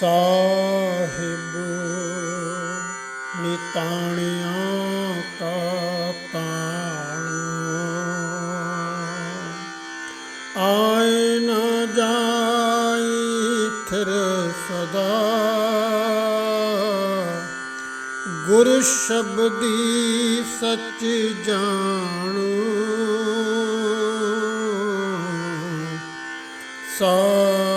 ਸਾਹਿਬ ਨਿਤਾਣਿਆਂ ਕਾ ਤਾਣ ਆਏ ਨਾ ਜਾਈ ਥਿਰ ਸਦਾ। ਗੁਰ ਸ਼ਬਦੀ ਸੱਚ ਜਾਣੂ। ਸਾਹਿਬ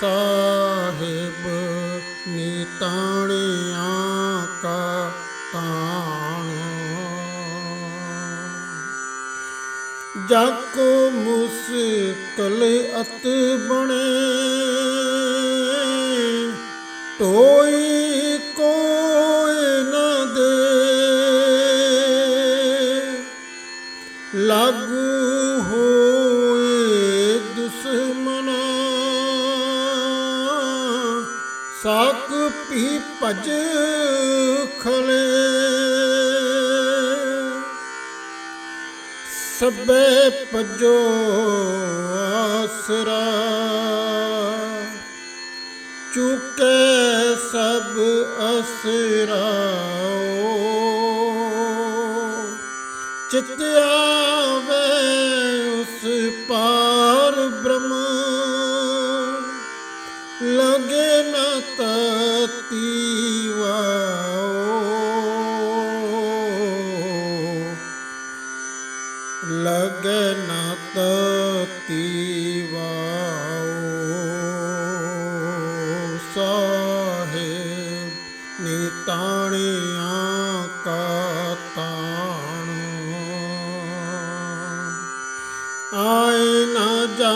ਸਾਹਿਬ ਨਿਤਾਣਿਆਂ ਕਾ ਤਾਣ। ਜਾਕੋ ਮੁਸਕਲ ਅਤ ਬਣੇ ਟੋਈ ਕੋਈ ਨ ਦੇ। ਲਾਗੂ ਸਾਕ ਪੀ ਭਜ ਖਲੇ। ਸਭੇ ਭਜੋ ਆਸਰਾ। ਚੁਕੇ ਸਭ ਅਸਰਾਓ ਚਿਤ ਆਵੇ ਉਸ ਪਾਰ। ਲਗੇ ਨ ਤਤੀ ਵਾਓ। ਲਗਨ ਤਤੀ ਵਾਓ। ਸਾਹਿਬ ਨਿਤਾਣਿਆਂ ਕਾ ਤਾਣ। ਆਏ ਨਾ ਜਾ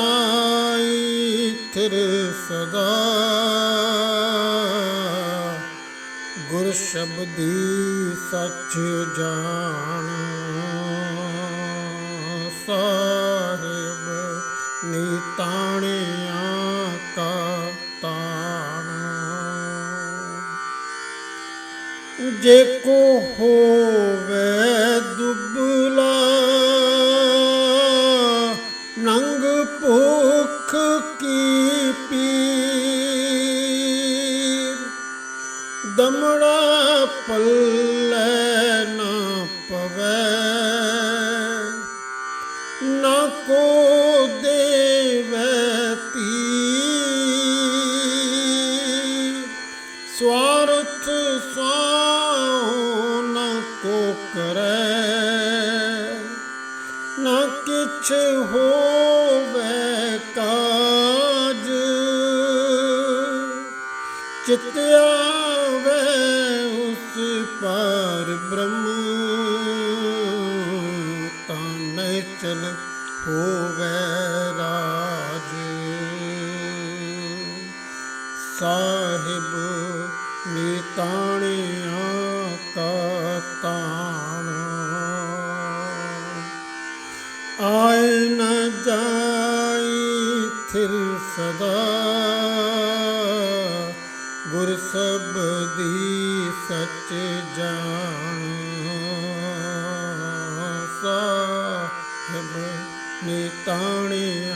ਥਿਰ ਸਦਾ। ਗੁਰ ਸ਼ਬਦੀ ਸੱਚ ਜਾਣ। ਸਾਹਿਬ ਨਿਤਾਣਿਆਂ ਕਾ ਤਾਣ। ਜੇ ਕੋ ਹੋਵੇ ਦਮੜਾ ਪੱਲੇ ਨਾ ਪਵੇ। ਨਾ ਕੋ ਦੇਵੈ ਤੀ ਸਵਾਰਥ ਸਾਉ ਨਾ ਕੋ ਕਰੈ। ਨਾ ਕਿਛ ਹੋਵੇ ਕਾਜ। ਚਿਤ ਆਵੇ ਉਸ ਪਰ ਬ੍ਰਹਮ, ਤਾਂ ਚਲ ਹੋਵੇ ਰਾਜ। ਸਾਹਿਬ ਨਿਤਾਣਿਆ ਕਾ ਤਾਣ। ਆਏ ਨ ਜਾਈ ਥਿਰ ਸਦਾ ਗੁਰ ਸਬਦੀ ਸੱਚ ਜਾਣ। ਸਾਹਿਬ ਨਿਤਾਣਿਆ